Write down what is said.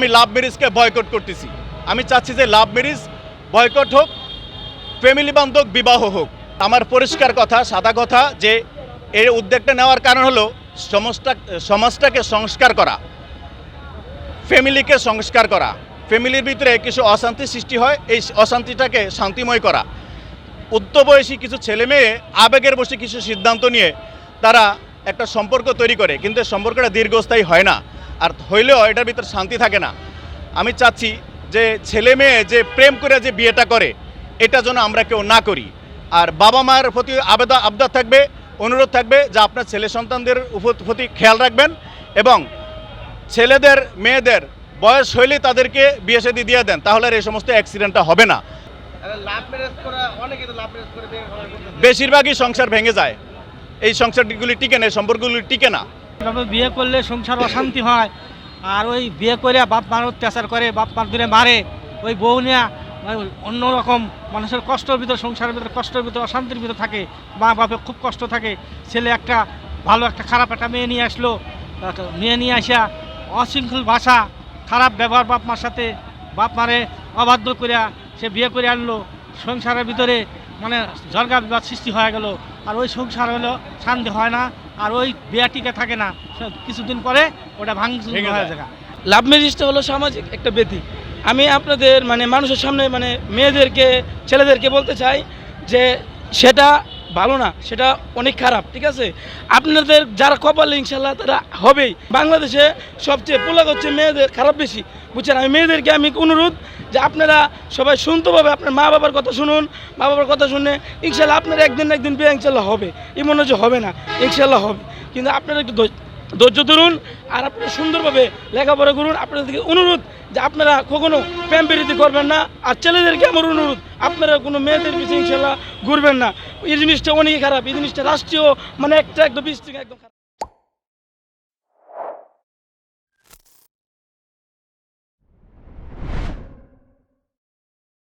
আমি লাভ ম্যারেজকে বয়কট করতেছি। আমি চাচ্ছি যে লাভ ম্যারেজ বয়কট হোক ফ্যামিলি বান্ধব বিবাহ হোক। আমার পরিষ্কার কথা, সাদা কথা যে এই উদ্যোগটা নেওয়ার কারণ হলো সমাজটা সমাজটাকে সংস্কার করা, ফ্যামিলিকে সংস্কার করা। ফ্যামিলির ভিতরে কিছু অশান্তি সৃষ্টি হয়, এই অশান্তিটাকে শান্তিময় করা। উচ্চ বয়সী কিছু ছেলে মেয়ে আবেগের বসে কিছু সিদ্ধান্ত নিয়ে তারা একটা সম্পর্ক তৈরি করে, কিন্তু সম্পর্কটা দীর্ঘস্থায়ী হয় না। আর হইলেও এটার ভিতরে শান্তি থাকে না। আমি চাচ্ছি যে ছেলে মেয়ে যে প্রেম করে যে বিয়েটা করে এটা যেন আমরা কেউ না করি। আর বাবা মায়ের প্রতি আবেদন আবদার থাকবে অনুরোধ থাকবে যে আপনার ছেলে সন্তানদের প্রতি খেয়াল রাখবেন এবং ছেলেদের মেয়েদের বয়স হইলে তাদেরকে বিয়ে শাদী দিয়ে দেন তাহলে আর এই সমস্ত অ্যাক্সিডেন্টটা হবে না। বেশিরভাগই সংসার ভেঙে যায়। এই সংসারগুলি টিকে না এই সম্পর্কগুলি টিকে না। বিয়ে করলে সংসার অশান্তি হয়। আর ওই বিয়ে করে বাপ মার অত্যাচার করে, বাপ মার দূরে মারে। ওই বউ নিয়ে অন্যরকম মানুষের কষ্টের ভিতরে, সংসারের ভিতরে কষ্টের ভিতরে, অশান্তির ভিতরে থাকে। মা বাপে খুব কষ্ট থাকে। ছেলে একটা ভালো একটা খারাপ একটা মেয়ে নিয়ে আসলো। মেয়ে নিয়ে আসা অশৃঙ্খল ভাষা, খারাপ ব্যবহার বাপ মার সাথে। বাপ মারে অবাধ্য করিয়া সে বিয়ে করে আনলো। সংসারের ভিতরে মানে ঝরগা বিবাদ সৃষ্টি হয়ে গেল। আর ওই সংসার হলো, শান্তি হয় না। আর ওই বিয়া টিকে থাকে না কিছুদিন পরে ওটা ভাঙচুর হয়ে যায়। লাভ ম্যারেজটা হলো সামাজিক একটা ব্যাধি আমি আপনাদের মানে মানুষের সামনে মানে মেয়েদেরকে ছেলেদেরকে বলতে চাই যে সেটা ভালো না সেটা অনেক খারাপ ঠিক আছে? আপনাদের যারা কপালে ইনশাল্লাহ তারা হবেই। বাংলাদেশে সবচেয়ে পোলাক হচ্ছে মেয়েদের খারাপ বেশি। বুঝছেন? আমি মেয়েদেরকে আমি অনুরোধ যে আপনারা সবাই শুনতেভাবে আপনার মা বাবার কথা শুনুন, মা বাবার কথা শুনে ইনশাল্লাহ আপনার একদিন একদিন বিয়ে ইনশাল্লাহ হবে। এমন নয় যে হবে না, ইনশাল্লাহ হবে। কিন্তু আপনারা একটু ধৈর্য- ধরুন আর আপনারা সুন্দরভাবে লেখাপড়া করুন। আপনাদেরকে অনুরোধ যে আপনারা কখনো প্রেম বিরতি করবেন না। আর ছেলেদেরকে আমার অনুরোধ, আপনারা কোনো মেয়েদের পিছিয়ে ইনশাল্লাহ ঘুরবেন না। এই জিনিসটা অনেক খারাপ, এই জিনিসটা রাষ্ট্রীয় মানে একটা একদম বিস্তৃত, একদম খারাপ।